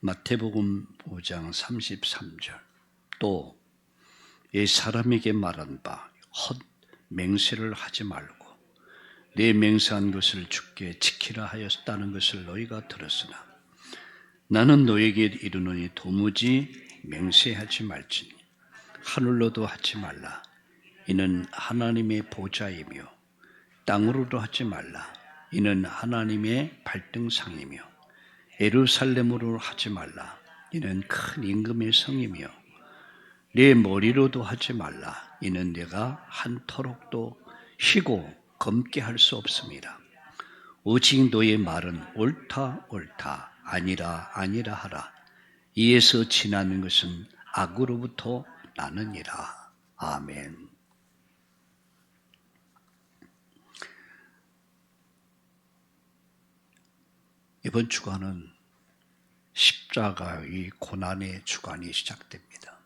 마태복음 5장 33절. 또 이 사람에게 말한 바 헛 맹세를 하지 말고 내 맹세한 것을 주께 지키라 하였다는 것을 너희가 들었으나 나는 너에게 이르노니 도무지 맹세하지 말지니 하늘로도 하지 말라. 이는 하나님의 보좌이며 땅으로도 하지 말라. 이는 하나님의 발등상이며 예루살렘으로 하지 말라. 이는 큰 임금의 성이며 내 머리로도 하지 말라. 이는 내가 한터록도 쉬고 검게 할 수 없습니다. 오직 너의 말은 옳다 옳다 아니라 아니라 하라. 이에서 지나는 것은 악으로부터 나느니라. 아멘. 이번 주간은 십자가의 고난의 주간이 시작됩니다.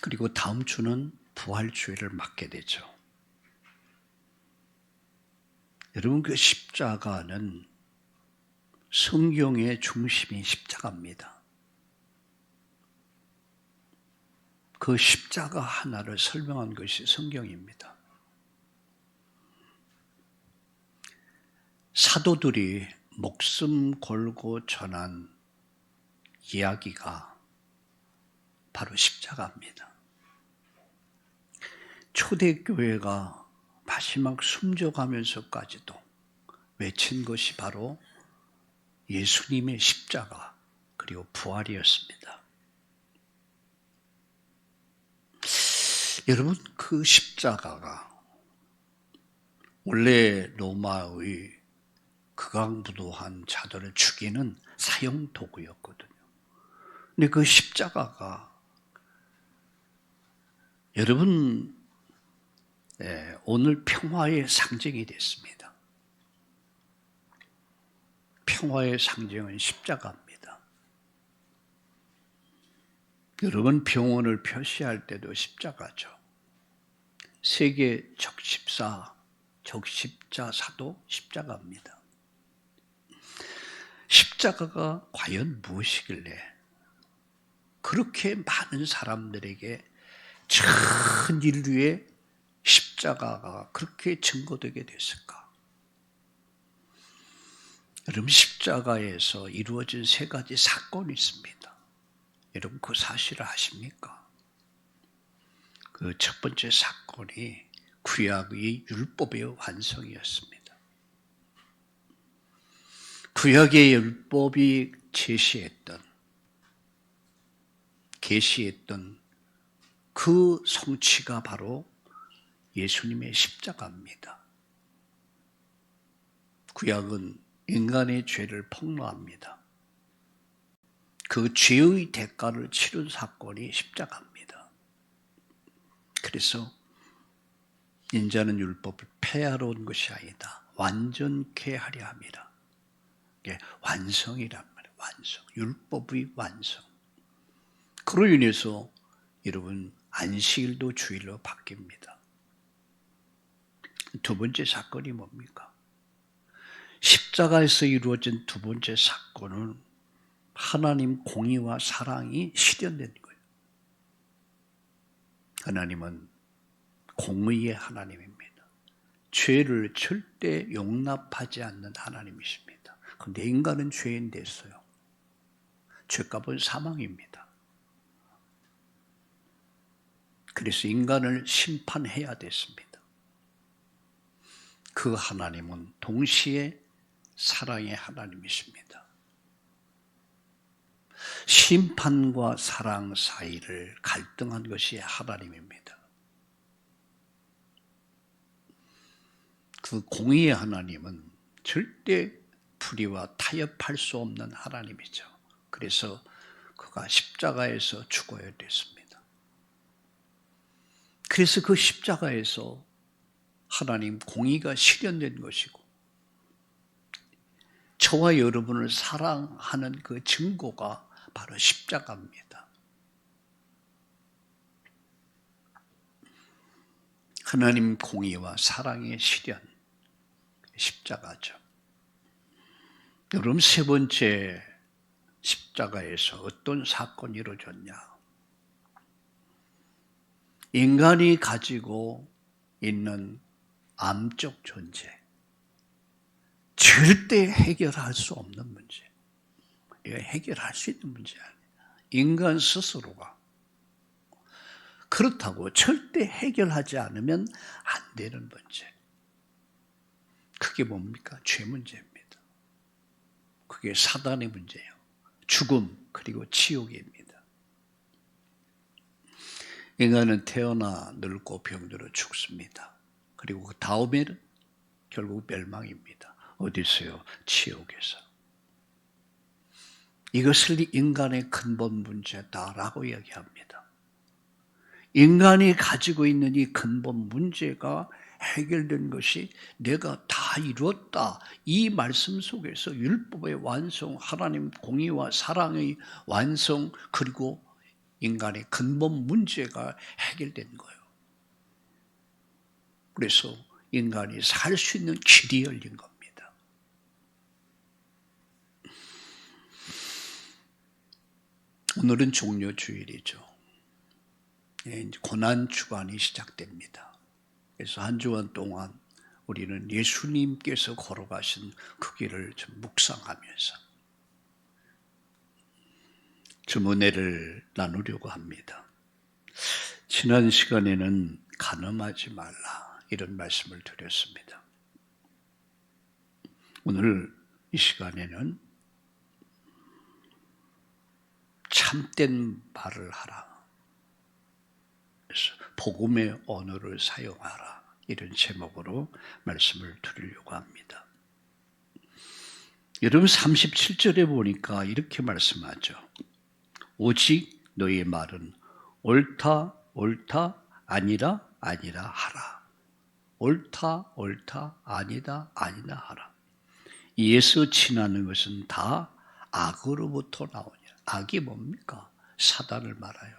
그리고 다음 주는 부활주의를 맞게 되죠. 여러분, 그 십자가는 성경의 중심이 십자가입니다. 그 십자가 하나를 설명한 것이 성경입니다. 사도들이 목숨 걸고 전한 이야기가 바로 십자가입니다. 초대교회가 마지막 숨져가면서까지도 외친 것이 바로 예수님의 십자가 그리고 부활이었습니다. 여러분 그 십자가가 원래 로마의 극악무도한 자들을 죽이는 사형 도구였거든요. 근데 그 십자가가 여러분 네, 오늘 평화의 상징이 됐습니다. 평화의 상징은 십자가입니다. 여러분 병원을 표시할 때도 십자가죠. 세계 적십사, 적십자 사도 십자가입니다. 십자가가 과연 무엇이길래 그렇게 많은 사람들에게 전 인류의 십자가가 그렇게 증거되게 됐을까? 여러분 십자가에서 이루어진 세 가지 사건이 있습니다. 여러분 그 사실을 아십니까? 그 첫 번째 사건이 구약의 율법의 완성이었습니다. 구약의 율법이 제시했던 계시했던 그 성취가 바로 예수님의 십자가입니다. 구약은 인간의 죄를 폭로합니다. 그 죄의 대가를 치른 사건이 십자가입니다. 그래서 인자는 율법을 폐하러 온 것이 아니다. 완전케 하려 함 예, 완성이란 말이에요. 완성. 율법의 완성. 그로 인해서 여러분 안식일도 주일로 바뀝니다. 두 번째 사건이 뭡니까? 십자가에서 이루어진 두 번째 사건은 하나님 공의와 사랑이 실현된 거예요. 하나님은 공의의 하나님입니다. 죄를 절대 용납하지 않는 하나님이십니다. 근데 인간은 죄인 됐어요. 죄값은 사망입니다. 그래서 인간을 심판해야 됐습니다. 그 하나님은 동시에 사랑의 하나님이십니다. 심판과 사랑 사이를 갈등한 것이 하나님입니다. 그 공의의 하나님은 절대 불의와 타협할 수 없는 하나님이죠. 그래서 그가 십자가에서 죽어야 됐습니다. 그래서 그 십자가에서 하나님 공의가 실현된 것이고 저와 여러분을 사랑하는 그 증거가 바로 십자가입니다. 하나님 공의와 사랑의 실현, 십자가죠. 그럼 세 번째 십자가에서 어떤 사건이 이루어졌냐? 인간이 가지고 있는 암적 존재. 절대 해결할 수 없는 문제. 이거 해결할 수 있는 문제 아니에요. 인간 스스로가. 그렇다고 절대 해결하지 않으면 안 되는 문제. 그게 뭡니까? 죄 문제입니다. 그게 사단의 문제예요. 죽음, 그리고 지옥입니다. 인간은 태어나 늙고 병들어 죽습니다. 그리고 그 다음에는 결국 멸망입니다. 어디서요? 지옥에서. 이것을 인간의 근본 문제다라고 이야기합니다. 인간이 가지고 있는 이 근본 문제가 해결된 것이 내가 다 이루었다. 이 말씀 속에서 율법의 완성, 하나님 공의와 사랑의 완성, 그리고 인간의 근본 문제가 해결된 거예요. 그래서 인간이 살 수 있는 길이 열린 겁니다. 오늘은 종료 주일이죠. 예, 고난 주간이 시작됩니다. 그래서 한 주간 동안 우리는 예수님께서 걸어가신 그 길을 좀 묵상하면서 좀 은혜를 나누려고 합니다. 지난 시간에는 가늠하지 말라 이런 말씀을 드렸습니다. 오늘 이 시간에는 참된 말을 하라. 복음의 언어를 사용하라. 이런 제목으로 말씀을 드리려고 합니다. 여러분 37절에 보니까 이렇게 말씀하죠. 오직 너의 말은 옳다, 옳다, 아니라, 아니라 하라. 옳다, 옳다, 아니다, 아니다 하라. 이에서 지나는 것은 다 악으로부터 나오냐. 악이 뭡니까? 사단을 말아요.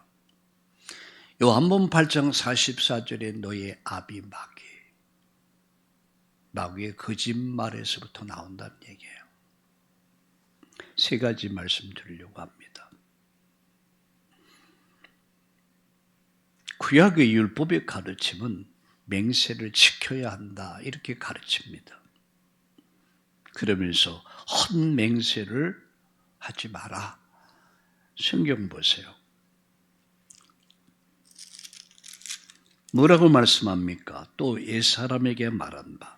요한복 8장 44절에 너의 압이 마귀. 마귀의 거짓말에서부터 나온다는 얘기예요. 세 가지 말씀 드리려고 합니다. 구약의 율법의 가르침은 맹세를 지켜야 한다. 이렇게 가르칩니다. 그러면서 헛 맹세를 하지 마라. 성경 보세요. 뭐라고 말씀합니까? 또 옛사람에게 말한 바.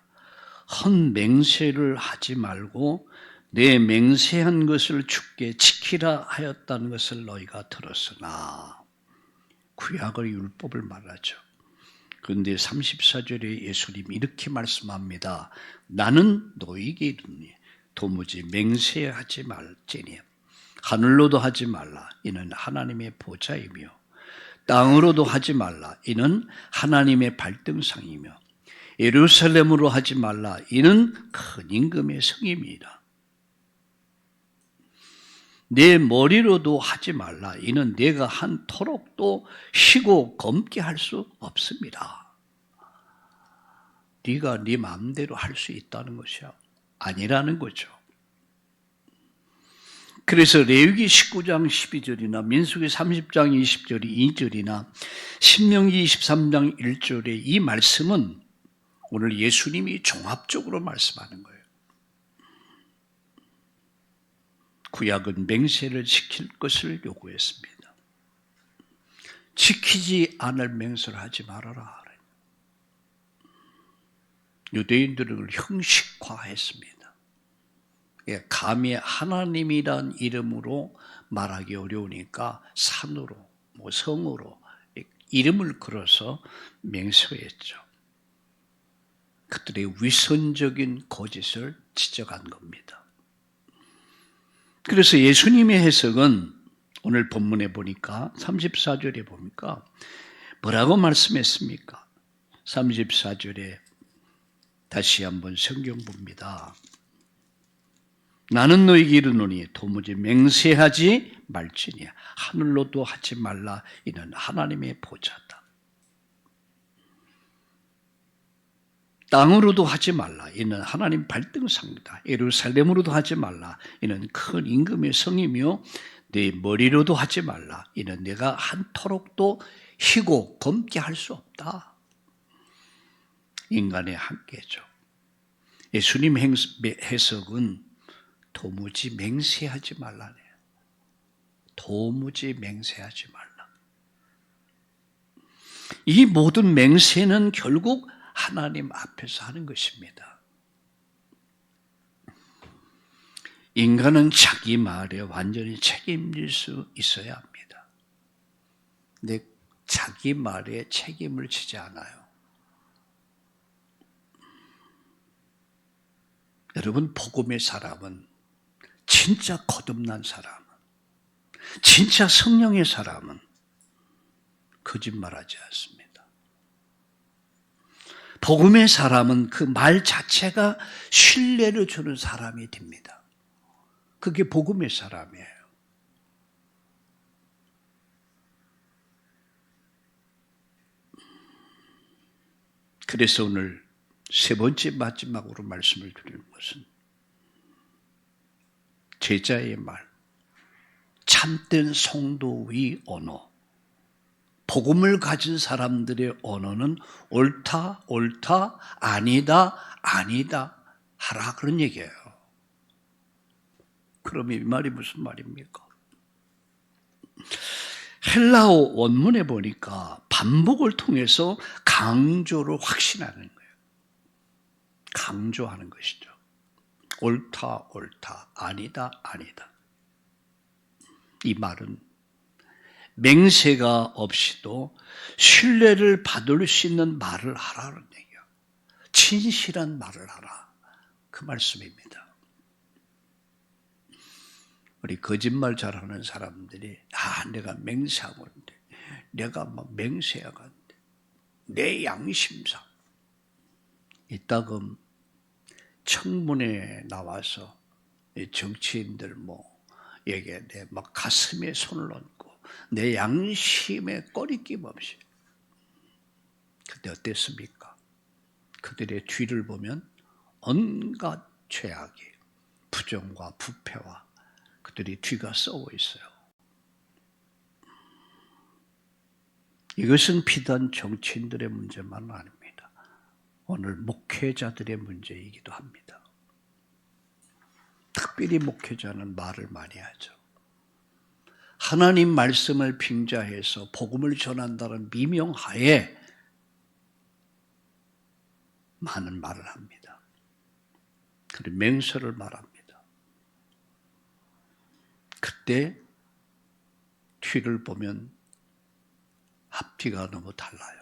헌 맹세를 하지 말고 내 맹세한 것을 죽게 지키라 하였다는 것을 너희가 들었으나 구약의 율법을 말하죠. 그런데 34절에 예수님이 이렇게 말씀합니다. 나는 너희에게 이르니 도무지 맹세하지 말지니 하늘로도 하지 말라 이는 하나님의 보좌이며 땅으로도 하지 말라. 이는 하나님의 발등상이며 예루살렘으로 하지 말라. 이는 큰 임금의 성임이라. 내 머리로도 하지 말라. 이는 내가 한 토록도 쉬고 검게 할 수 없습니다. 네가 네 마음대로 할 수 있다는 것이야. 아니라는 거죠. 그래서 레위기 19장 12절이나 민수기 30장 20절이 2절이나 신명기 23장 1절의 이 말씀은 오늘 예수님이 종합적으로 말씀하는 거예요. 구약은 맹세를 지킬 것을 요구했습니다. 지키지 않을 맹세를 하지 말아라. 유대인들을 형식화했습니다. 예, 감히 하나님이란 이름으로 말하기 어려우니까 산으로, 뭐 성으로 이름을 걸어서 맹세했죠. 그들의 위선적인 거짓을 지적한 겁니다. 그래서 예수님의 해석은 오늘 본문에 보니까 34절에 보니까 뭐라고 말씀했습니까? 34절에 다시 한번 성경 봅니다. 나는 너에게 이르노니 도무지 맹세하지 말지니 하늘로도 하지 말라 이는 하나님의 보좌다. 땅으로도 하지 말라. 이는 하나님 발등상이다. 예루살렘으로도 하지 말라. 이는 큰 임금의 성이며 내 머리로도 하지 말라. 이는 내가 한토록도 희고 검게 할 수 없다. 인간의 한계죠. 예수님 해석은 도무지 맹세하지 말라네요. 도무지 맹세하지 말라. 이 모든 맹세는 결국 하나님 앞에서 하는 것입니다. 인간은 자기 말에 완전히 책임질 수 있어야 합니다. 근데 자기 말에 책임을 지지 않아요. 여러분, 복음의 사람은 진짜 거듭난 사람은, 진짜 성령의 사람은 거짓말하지 않습니다. 복음의 사람은 그 말 자체가 신뢰를 주는 사람이 됩니다. 그게 복음의 사람이에요. 그래서 오늘 세 번째 마지막으로 말씀을 드리는 것은 제자의 말, 참된 성도의 언어, 복음을 가진 사람들의 언어는 옳다, 옳다, 아니다, 아니다 하라 그런 얘기예요. 그럼 이 말이 무슨 말입니까? 헬라어 원문에 보니까 반복을 통해서 강조를 확신하는 거예요. 강조하는 것이죠. 옳다, 옳다, 아니다, 아니다. 이 말은 맹세가 없이도 신뢰를 받을 수 있는 말을 하라는 얘기야. 진실한 말을 하라. 그 말씀입니다. 우리 거짓말 잘하는 사람들이 아 내가 맹세하고 있는데 내가 막 맹세하고 있는데 내 양심상 이따금 청문회 나와서 정치인들 뭐 얘기해 막 가슴에 손을 얹고 내 양심에 꺼리낌 없이 그때 어땠습니까? 그들의 뒤를 보면 온갖 죄악이 부정과 부패와 그들이 뒤가 썩어 있어요. 이것은 비단 정치인들의 문제만 아닙니다. 오늘 목회자들의 문제이기도 합니다. 특별히 목회자는 말을 많이 하죠. 하나님 말씀을 빙자해서 복음을 전한다는 미명하에 많은 말을 합니다. 그리고 맹세를 말합니다. 그때 뒤를 보면 앞뒤가 너무 달라요.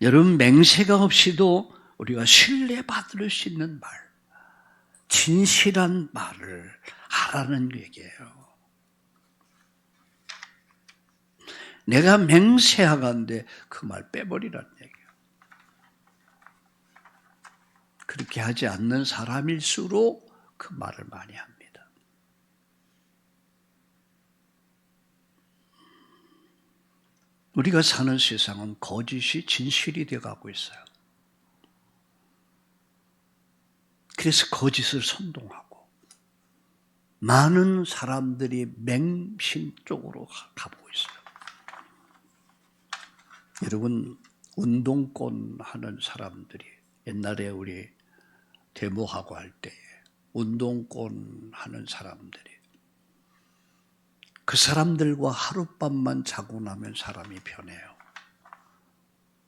여러분 맹세가 없이도 우리가 신뢰받을 수 있는 말, 진실한 말을 하라는 얘기예요. 내가 맹세하건데 그 말 빼버리라는 얘기예요. 그렇게 하지 않는 사람일수록 그 말을 많이 합니다. 우리가 사는 세상은 거짓이 진실이 되어 가고 있어요. 그래서 거짓을 선동하고 많은 사람들이 맹신 쪽으로 가보고 있어요. 여러분 운동권 하는 사람들이 옛날에 우리 데모하고 할 때에 운동권 하는 사람들이 그 사람들과 하룻밤만 자고 나면 사람이 변해요.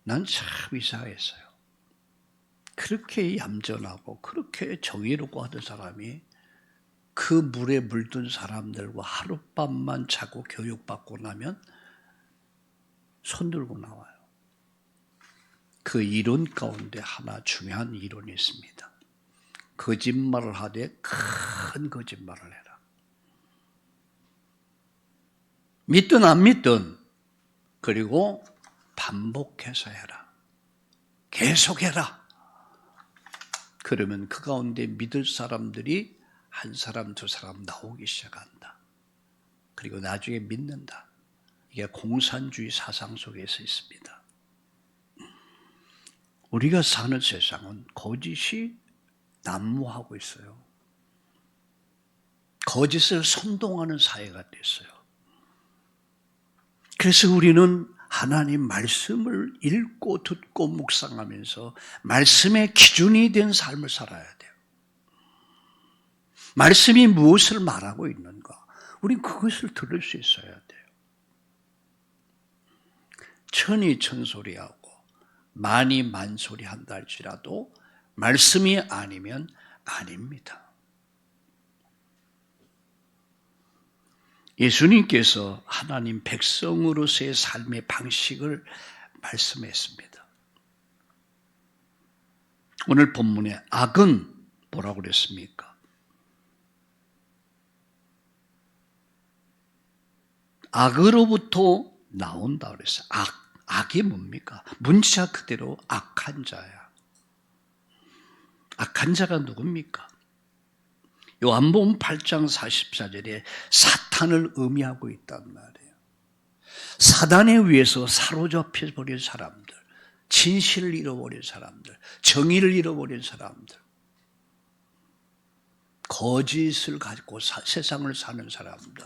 난 참 이상했어요. 그렇게 얌전하고 그렇게 정의롭고 하던 사람이 그 물에 물든 사람들과 하룻밤만 자고 교육받고 나면 손 들고 나와요. 그 이론 가운데 하나 중요한 이론이 있습니다. 거짓말을 하되 큰 거짓말을 해라. 믿든 안 믿든 그리고 반복해서 해라. 계속해라. 그러면 그 가운데 믿을 사람들이 한 사람 두 사람 나오기 시작한다. 그리고 나중에 믿는다. 이게 공산주의 사상 속에서 있습니다. 우리가 사는 세상은 거짓이 난무하고 있어요. 거짓을 선동하는 사회가 됐어요. 그래서 우리는 하나님 말씀을 읽고 듣고 묵상하면서 말씀의 기준이 된 삶을 살아야 돼요. 말씀이 무엇을 말하고 있는가? 우린 그것을 들을 수 있어야 돼요. 천이 천소리하고 만이 만소리 한다 할지라도 말씀이 아니면 아닙니다. 예수님께서 하나님 백성으로서의 삶의 방식을 말씀했습니다. 오늘 본문에 악은 뭐라고 그랬습니까? 악으로부터 나온다 그랬어요. 악. 악이 뭡니까? 문자 그대로 악한 자야. 악한 자가 누굽니까? 요한복음 8장 44절에 사탄을 의미하고 있단 말이에요. 사단에 의해서 사로잡혀 버린 사람들, 진실을 잃어버린 사람들, 정의를 잃어버린 사람들, 거짓을 가지고 사, 세상을 사는 사람들,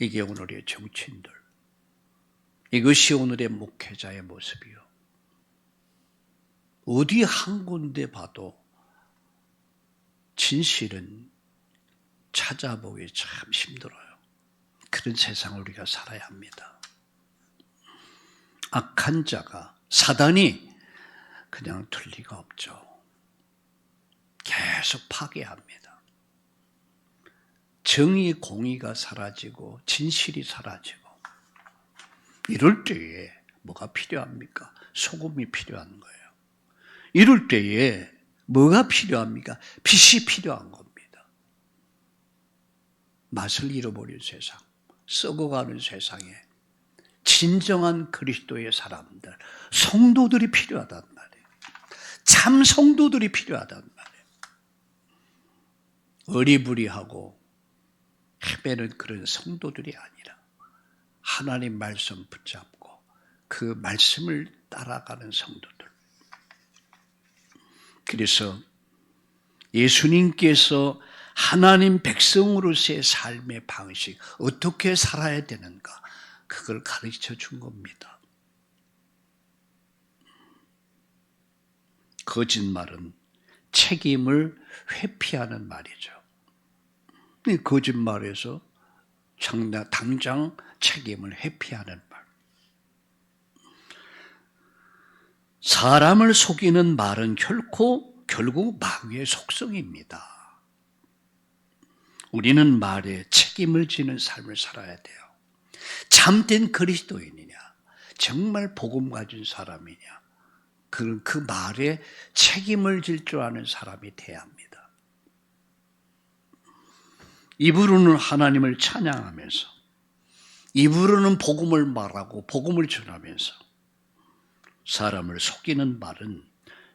이게 오늘의 정치인들. 이것이 오늘의 목회자의 모습이요. 어디 한 군데 봐도 진실은 찾아보기 참 힘들어요. 그런 세상을 우리가 살아야 합니다. 악한 자가, 사단이 그냥 둘 리가 없죠. 계속 파괴합니다. 정의, 공의가 사라지고, 진실이 사라지고, 이럴 때에 뭐가 필요합니까? 소금이 필요한 거예요. 이럴 때에 뭐가 필요합니까? 빛이 필요한 겁니다. 맛을 잃어버린 세상, 썩어가는 세상에 진정한 그리스도의 사람들, 성도들이 필요하단 말이에요. 참 성도들이 필요하단 말이에요. 어리부리하고 헤매는 그런 성도들이 아니라 하나님 말씀 붙잡고 그 말씀을 따라가는 성도들. 그래서 예수님께서 하나님 백성으로서의 삶의 방식, 어떻게 살아야 되는가, 그걸 가르쳐 준 겁니다. 거짓말은 책임을 회피하는 말이죠. 거짓말에서 당장 책임을 회피하는 말. 사람을 속이는 말은 결코 결국 마귀의 속성입니다. 우리는 말에 책임을 지는 삶을 살아야 돼요. 참된 그리스도인이냐, 정말 복음 가진 사람이냐, 그, 그 말에 책임을 질 줄 아는 사람이 돼야 합니다. 입으로는 하나님을 찬양하면서, 입으로는 복음을 말하고 복음을 전하면서, 사람을 속이는 말은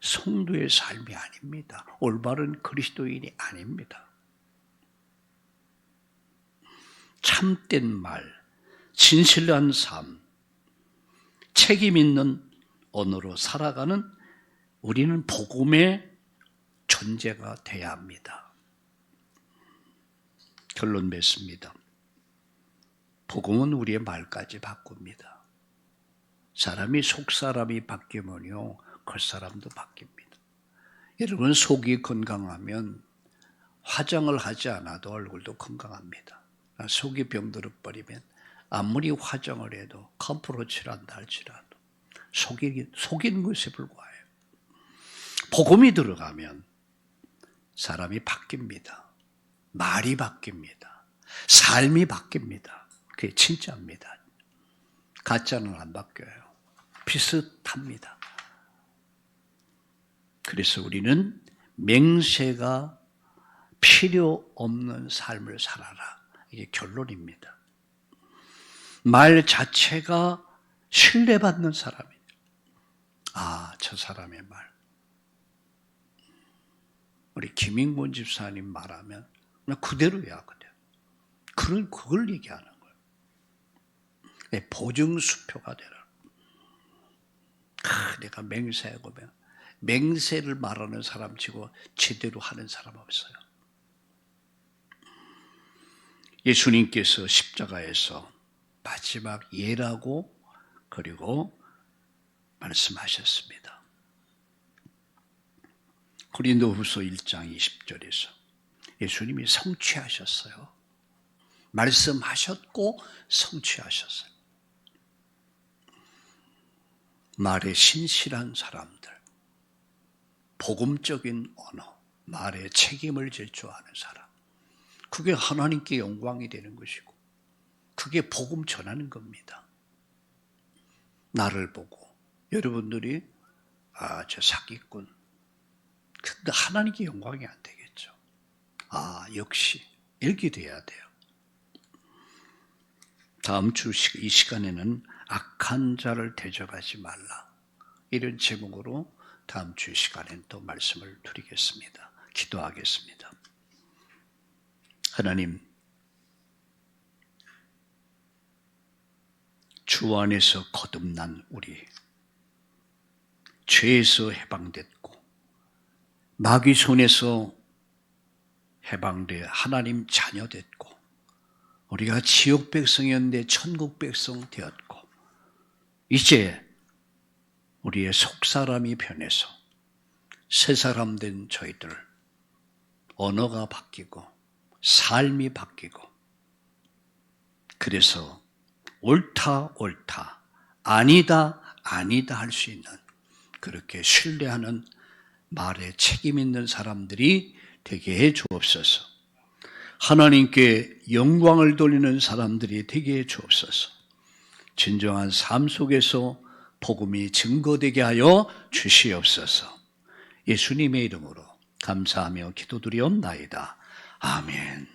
성도의 삶이 아닙니다. 올바른 그리스도인이 아닙니다. 참된 말, 진실한 삶, 책임 있는 언어로 살아가는 우리는 복음의 존재가 돼야 합니다. 결론 맺습니다. 복음은 우리의 말까지 바꿉니다. 사람이 속 사람이 바뀌면요, 겉사람도 바뀝니다. 여러분 속이 건강하면 화장을 하지 않아도 얼굴도 건강합니다. 속이 병들어 버리면 아무리 화장을 해도 컴프로 칠한다 할지라도 속이, 속인 것에 불과해요. 복음이 들어가면 사람이 바뀝니다. 말이 바뀝니다. 삶이 바뀝니다. 그게 진짜입니다. 가짜는 안 바뀌어요. 비슷합니다. 그래서 우리는 맹세가 필요 없는 삶을 살아라. 이게 결론입니다. 말 자체가 신뢰받는 사람이에요. 아, 저 사람의 말. 우리 김인곤 집사님 말하면 그대로야, 그대로. 그런, 그걸 얘기하는 거예요. 내 보증수표가 되라. 아, 내가 맹세하고 맹- 맹세를 말하는 사람 치고 제대로 하는 사람 없어요. 예수님께서 십자가에서 마지막 예라고 그리고 말씀하셨습니다. 고린도후서 1장 20절에서 예수님이 성취하셨어요. 말씀하셨고 성취하셨어요. 말에 신실한 사람들, 복음적인 언어, 말에 책임을 질 줄 아는 사람. 그게 하나님께 영광이 되는 것이고, 그게 복음 전하는 겁니다. 나를 보고, 여러분들이, 아, 저 사기꾼. 근데 하나님께 영광이 안 되겠죠. 아, 역시, 이렇게 돼야 돼요. 다음 주 이 시간에는 악한 자를 대적하지 말라. 이런 제목으로 다음 주 시간엔 또 말씀을 드리겠습니다. 기도하겠습니다. 하나님, 주 안에서 거듭난 우리, 죄에서 해방됐고, 마귀 손에서 해방돼 하나님 자녀 됐고, 우리가 지옥 백성이었는데 천국 백성 되었고, 이제 우리의 속사람이 변해서 새 사람 된 저희들, 언어가 바뀌고, 삶이 바뀌고, 그래서 옳다, 옳다, 아니다, 아니다 할 수 있는 그렇게 신뢰하는 말에 책임 있는 사람들이 되게 해 주옵소서. 하나님께 영광을 돌리는 사람들이 되게 해 주옵소서. 진정한 삶 속에서 복음이 증거되게 하여 주시옵소서. 예수님의 이름으로 감사하며 기도드리옵나이다. 아멘.